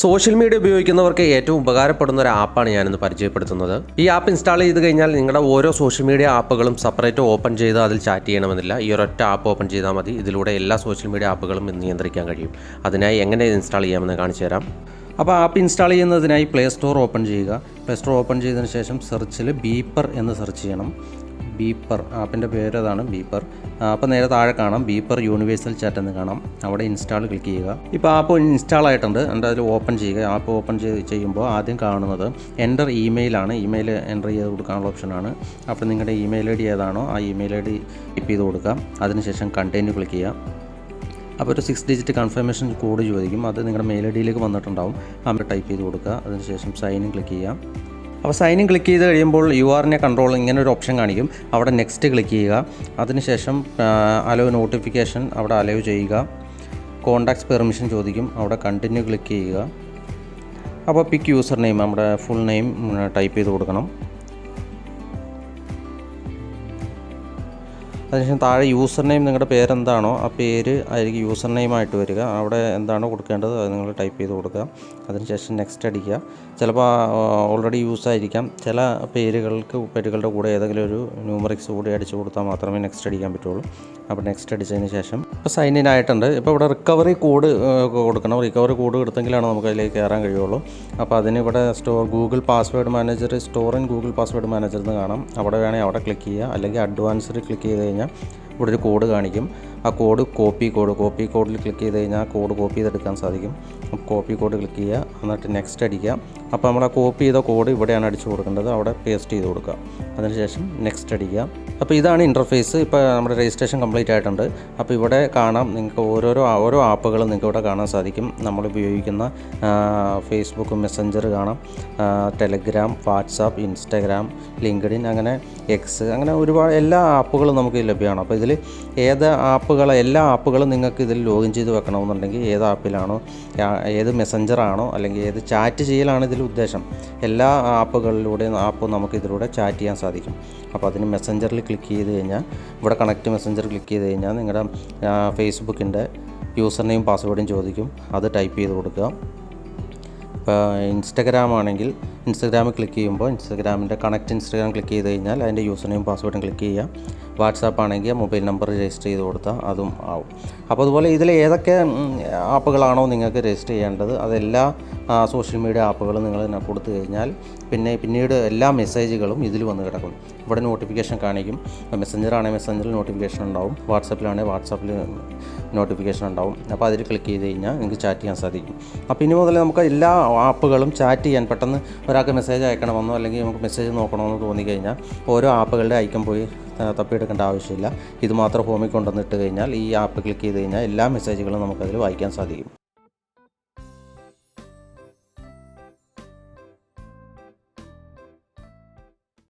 Social media ഉപയോഗിക്കുന്നവർക്ക് ഏറ്റവും ഉപകാരപ്പെടുന്ന ഒരു ആപ്പാണ് ഞാനിന്ന് പരിചയപ്പെടുത്തുന്നത്. ഈ ആപ്പ് ഇൻസ്റ്റാൾ ചെയ്ത് കഴിഞ്ഞാൽ നിങ്ങളുടെ ഓരോ സോഷ്യൽ മീഡിയ ആപ്പുകളും സെപ്പറേറ്റ് ഓപ്പൺ ചെയ്ത് അതിൽ ചാറ്റ് ചെയ്യണമെന്നില്ല. ഈ ഒരൊറ്റ ആപ്പ് ഓപ്പൺ ചെയ്താൽ മതി. ഇതിലൂടെ എല്ലാ സോഷ്യൽ മീഡിയ ആപ്പുകളും നിയന്ത്രിക്കാൻ കഴിയും. അതിനായി എങ്ങനെ ഇൻസ്റ്റാൾ ചെയ്യാമെന്ന് കാണിച്ചു തരാം. അപ്പോൾ ആപ്പ് ഇൻസ്റ്റാൾ ചെയ്യുന്നതിനായി പ്ലേ സ്റ്റോർ ഓപ്പൺ ചെയ്യുക. പ്ലേ സ്റ്റോർ ഓപ്പൺ ചെയ്തതിന് ശേഷം സെർച്ചിൽ ബീപ്പർ എന്ന് സെർച്ച് ചെയ്യണം. ബീപ്പർ ആപ്പിന്റെ പേര് അതാണ് ബീപ്പർ അപ്പോൾ നേരെ താഴെ കാണാം ബീപ്പർ യൂണിവേഴ്സൽ ചാറ്റ് എന്ന് കാണാം. അവിടെ ഇൻസ്റ്റാൾ ക്ലിക്ക് ചെയ്യുക. ഇപ്പോൾ ആപ്പ് ഇൻസ്റ്റാൾ ആയിട്ടുണ്ട്. എന്റെ അതിൽ ഓപ്പൺ ചെയ്യുക. ആപ്പ് ഓപ്പൺ ചെയ്യുമ്പോൾ ആദ്യം കാണുന്നത് എന്റർ ആണ് ഇമെയിൽ എന്റർ ചെയ്ത് കൊടുക്കാനുള്ള ഓപ്ഷനാണ്. അപ്പോൾ നിങ്ങളുടെ ഇമെയിൽ ഐ ഡി ഏതാണോ ആ ഇമെയിൽ ഐ ഡി ടൈപ്പ് ചെയ്ത് കൊടുക്കുക അതിനുശേഷം കണ്ടിന്യൂ ക്ലിക്ക് ചെയ്യുക. അപ്പോൾ ഒരു സിക്സ് ഡിജിറ്റ് കൺഫർമേഷൻ കോഡ് ചോദിക്കും. അത് നിങ്ങളുടെ മെയിൽ ഐ ഡിയിലേക്ക് വന്നിട്ടുണ്ടാവും. അവിടെ ടൈപ്പ് ചെയ്ത് കൊടുക്കുക. അതിനുശേഷം സൈൻ ക്ലിക്ക് ചെയ്യാം അപ്പോൾ ഇൻ ക്ലിക്ക് ചെയ്ത് കഴിയുമ്പോൾ യു ആറിനെ കൺട്രോൾ ഇങ്ങനെ ഒരു ഓപ്ഷൻ കാണിക്കും. അവിടെ നെക്സ്റ്റ് ക്ലിക്ക് ചെയ്യുക. അതിനുശേഷം അലോ നോട്ടിഫിക്കേഷൻ അവിടെ അലോ ചെയ്യുക. കോണ്ടാക്ട്സ് പെർമിഷൻ ചോദിക്കും. അവിടെ കണ്ടിന്യൂ ക്ലിക്ക് ചെയ്യുക. അപ്പോൾ പിക്ക് യൂസർ നെയിം നമ്മുടെ ഫുൾ നെയിം ടൈപ്പ് ചെയ്ത് കൊടുക്കണം. അതിനുശേഷം താഴെ യൂസർ നെയിം നിങ്ങളുടെ പേരെന്താണോ ആ പേര് ആയിരിക്കും യൂസർ നെയിമായിട്ട് വരിക. അവിടെ എന്താണോ കൊടുക്കേണ്ടത് അത് നിങ്ങൾ ടൈപ്പ് ചെയ്ത് കൊടുക്കുക. അതിനുശേഷം നെക്സ്റ്റ് അടിക്കുക. ചിലപ്പോൾ ഓൾറെഡി യൂസ് ആയിരിക്കാം. ചില പേരുകൾക്ക് പേരുകളുടെ കൂടെ ഏതെങ്കിലും ഒരു ന്യൂമറിക്സ് കൂടി അടിച്ചു കൊടുത്താൽ മാത്രമേ നെക്സ്റ്റ് അടിക്കാൻ പറ്റുള്ളൂ. അപ്പോൾ നെക്സ്റ്റ് അടിച്ചതിന് ശേഷം ഇപ്പോൾ സൈൻ ഇൻ ആയിട്ടുണ്ട്. ഇപ്പോൾ ഇവിടെ റിക്കവറി കോഡ് കൊടുക്കണം. റിക്കവറി കോഡ് കൊടുത്തെങ്കിലാണ് നമുക്ക് അതിലേക്ക് കയറാൻ കഴിയുള്ളൂ. അപ്പോൾ അതിന് ഇവിടെ store Google password manager store in Google password manager എന്ന് കാണാം. അവിടെ വേണമെങ്കിൽ അവിടെ ക്ലിക്ക് ചെയ്യുക. അല്ലെങ്കിൽ അഡ്വാൻസ്ഡ് ക്ലിക്ക് ചെയ്ത് കഴിഞ്ഞാൽ ഇവിടെ ഒരു കോഡ് കാണിക്കും. ആ കോഡ് കോപ്പി കോഡ് കോപ്പി കോഡിൽ ക്ലിക്ക് ചെയ്ത് കഴിഞ്ഞാൽ കോഡ് കോപ്പി ചെയ്തെടുക്കാൻ സാധിക്കും. കോപ്പി കോഡ് ക്ലിക്ക് ചെയ്യുക. എന്നിട്ട് നെക്സ്റ്റ് അടിക്കുക. അപ്പോൾ നമ്മൾ ആ കോപ്പി ചെയ്ത കോഡ് ഇവിടെയാണ് അടിച്ചു കൊടുക്കേണ്ടത്. അവിടെ പേസ്റ്റ് ചെയ്ത് കൊടുക്കുക. അതിനുശേഷം നെക്സ്റ്റ് അടിക്കുക. അപ്പോൾ ഇതാണ് ഇന്റർഫേസ് ഇപ്പോൾ നമ്മുടെ രജിസ്ട്രേഷൻ കംപ്ലീറ്റ് ആയിട്ടുണ്ട്. അപ്പോൾ ഇവിടെ കാണാം നിങ്ങൾക്ക് ഓരോരോ ഓരോ ആപ്പുകളും നിങ്ങൾക്ക് ഇവിടെ കാണാൻ സാധിക്കും. നമ്മൾ ഉപയോഗിക്കുന്ന ഫേസ്ബുക്ക് മെസ്സഞ്ചർ കാണാം. ടെലഗ്രാം വാട്സാപ്പ് ഇൻസ്റ്റാഗ്രാം ലിങ്ക്ഡിൻ അങ്ങനെ എക്സ് അങ്ങനെ ഒരുപാട് എല്ലാ ആപ്പുകളും നമുക്ക് ലഭ്യമാണ്. അപ്പോൾ ഇതിൽ ഏത് ആപ്പുകൾ എല്ലാ ആപ്പുകളും നിങ്ങൾക്ക് ഇതിൽ ലോഗിൻ ചെയ്ത് വെക്കണമെന്നുണ്ടെങ്കിൽ ഏത് ആപ്പിലാണോ ഏത് മെസ്സഞ്ചറാണോ അല്ലെങ്കിൽ ഏത് ചാറ്റ് ചെയ്യലാണ് ഇതിൽ ഉദ്ദേശം എല്ലാ ആപ്പുകളിലൂടെയും ആപ്പ് നമുക്ക് ഇതിലൂടെ ചാറ്റ് ചെയ്യാൻ സാധിക്കും. അപ്പോൾ അതിന് മെസ്സഞ്ചറിൽ ക്ലിക്ക് ചെയ്ത് കഴിഞ്ഞാൽ ഇവിടെ കണക്ട് മെസ്സഞ്ചർ ക്ലിക്ക് ചെയ്ത് കഴിഞ്ഞാൽ നിങ്ങളുടെ ഫേസ്ബുക്കിന്റെ യൂസർ നെയിം പാസ്വേഡും ചോദിക്കും. അത് ടൈപ്പ് ചെയ്ത് കൊടുക്കുക. ഇപ്പോൾ ഇൻസ്റ്റഗ്രാം ആണെങ്കിൽ ഇൻസ്റ്റഗ്രാമിൽ ക്ലിക്ക് ചെയ്യുമ്പോൾ ഇൻസ്റ്റഗ്രാമിന്റെ കണക്ട് ഇൻസ്റ്റഗ്രാം ക്ലിക്ക് ചെയ്ത് കഴിഞ്ഞാൽ അതിന്റെ യൂസർ നെയിം പാസ്വേഡും ക്ലിക്ക് ചെയ്യുക. വാട്സാപ്പ് ആണെങ്കിൽ മൊബൈൽ നമ്പർ രജിസ്റ്റർ ചെയ്ത് കൊടുത്താൽ അതും ആവും. അപ്പോൾ അതുപോലെ ഇതിൽ ഏതൊക്കെ ആപ്പുകളാണോ നിങ്ങൾക്ക് രജിസ്റ്റർ ചെയ്യേണ്ടത്? അതെല്ലാ സോഷ്യൽ മീഡിയ ആപ്പുകൾ നിങ്ങൾ തന്നെ കൊടുത്തു കഴിഞ്ഞാൽ പിന്നെ പിന്നീട് എല്ലാ മെസ്സേജുകളും ഇതിൽ വന്ന് കിടക്കും. ഇവിടെ നോട്ടിഫിക്കേഷൻ കാണിക്കും. മെസ്സഞ്ചറാണെങ്കിൽ മെസ്സഞ്ചറിൽ നോട്ടിഫിക്കേഷൻ ഉണ്ടാവും. വാട്സപ്പിലാണെങ്കിൽ വാട്സാപ്പിൽ നോട്ടിഫിക്കേഷൻ ഉണ്ടാവും. അപ്പോൾ അതിൽ ക്ലിക്ക് ചെയ്ത് കഴിഞ്ഞാൽ നിങ്ങൾക്ക് ചാറ്റ് ചെയ്യാൻ സാധിക്കും. അപ്പോൾ ഇനി മുതൽ നമുക്ക് എല്ലാ ആപ്പുകളും ചാറ്റ് ചെയ്യാൻ പെട്ടെന്ന് ഒരാൾക്ക് മെസ്സേജ് അയക്കണമെന്നോ അല്ലെങ്കിൽ നമുക്ക് മെസ്സേജ് നോക്കണമെന്നോ തോന്നിക്കഴിഞ്ഞാൽ ഓരോ ആപ്പുകളുടെ ഐക്കം പോയി തപ്പിയെടുക്കേണ്ട ആവശ്യമില്ല. ഇത് മാത്രം ഹോമിൽ കൊണ്ടുവന്നിട്ട് കഴിഞ്ഞാൽ ഈ ആപ്പ് ക്ലിക്ക് ചെയ്ത് കഴിഞ്ഞാൽ എല്ലാ മെസ്സേജുകളും നമുക്കതിൽ വായിക്കാൻ സാധിക്കും.